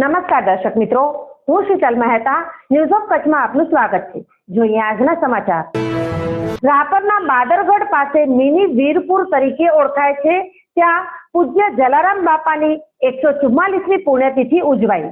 નમસ્કાર દર્શક મિત્રો, હું શીતલ મહેતા ન્યૂઝ ઓફ કચ્છમાં આપનું સ્વાગત છે. જોઈએ આજના સમાચાર. રાપરના બાદરગઢ પાસે મિની વીરપુર તરીકે ઓળખાય છે, ત્યાં પૂજ્ય જલારામ બાપાની એકસો ચુમ્માલીસમી પુણ્યતિથિ ઉજવાઈ.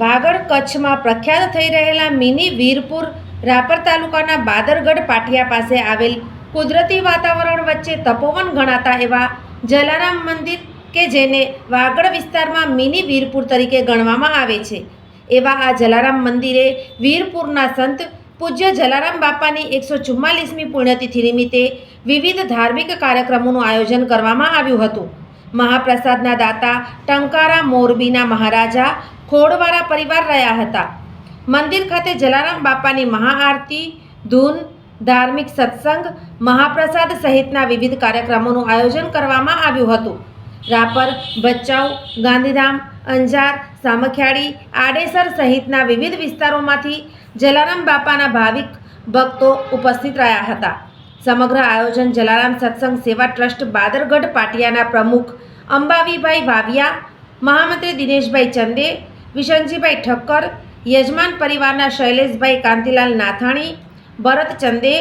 વાગડ કચ્છમાં પ્રખ્યાત થઈ રહેલા મિની વીરપુર રાપર તાલુકાના બાદરગઢ પાટિયા પાસે આવેલ કુદરતી વાતાવરણ વચ્ચે તપોવન ગણાતા એવા જલારામ મંદિર કે જેને વાગડ વિસ્તારમાં મિની વીરપુર તરીકે ગણવામાં આવે છે. એવા આ જલારામ મંદિરે વીરપુરના સંત પૂજ્ય જલારામ બાપાની એકસો ચુમ્માલીસમી પુણ્યતિથિ નિમિત્તે વિવિધ ધાર્મિક કાર્યક્રમોનું આયોજન કરવામાં આવ્યું હતું. મહાપ્રસાદના દાતા ટંકારા મોરબીના મહારાજા ખોડવારા પરિવાર રહ્યા હતા. મંદિર ખાતે જલારામ બાપાની મહાઆરતી, ધૂન, ધાર્મિક સત્સંગ, મહાપ્રસાદ સહિતના વિવિધ કાર્યક્રમોનું આયોજન કરવામાં આવ્યું હતું. રાપર, ભચાઉ, ગાંધીધામ, અંજાર, સામખિયાળી, આડેસર સહિતના વિવિધ વિસ્તારોમાંથી જલારામ બાપાના ભાવિક ભક્તો ઉપસ્થિત રહ્યા હતા. સમગ્ર આયોજન જલારામ સત્સંગ સેવા ટ્રસ્ટ બાદરગઢ પાટિયાના પ્રમુખ અંબાવીભાઈ વાવિયા, મહામંત્રી દિનેશભાઈ ચંદે વિશનજીભાઈ ઠક્કર, યજમાન પરિવારના શૈલેષભાઈ કાંતિલાલ નાથાણી, ભરત ચંદે,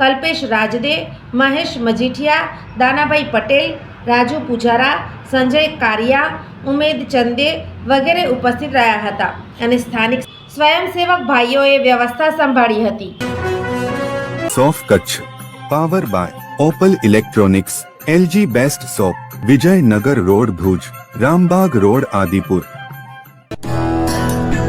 કલ્પેશ રાજદે, મહેશ મજીઠિયા, દાનાભાઈ પટેલ, રાજુ પૂજારા, સંજય કારિયા, ઉમેદ ચંદે વગેરે ઉપસ્થિત રહ્યા હતા અને સ્થાનિક સ્વયંસેવક ભાઈઓએ વ્યવસ્થા સંભાળી હતી. સોફ Kutch, power by Opal electronics, LG best shop Vijaynagar road Bhuj, Rambag road Adipur.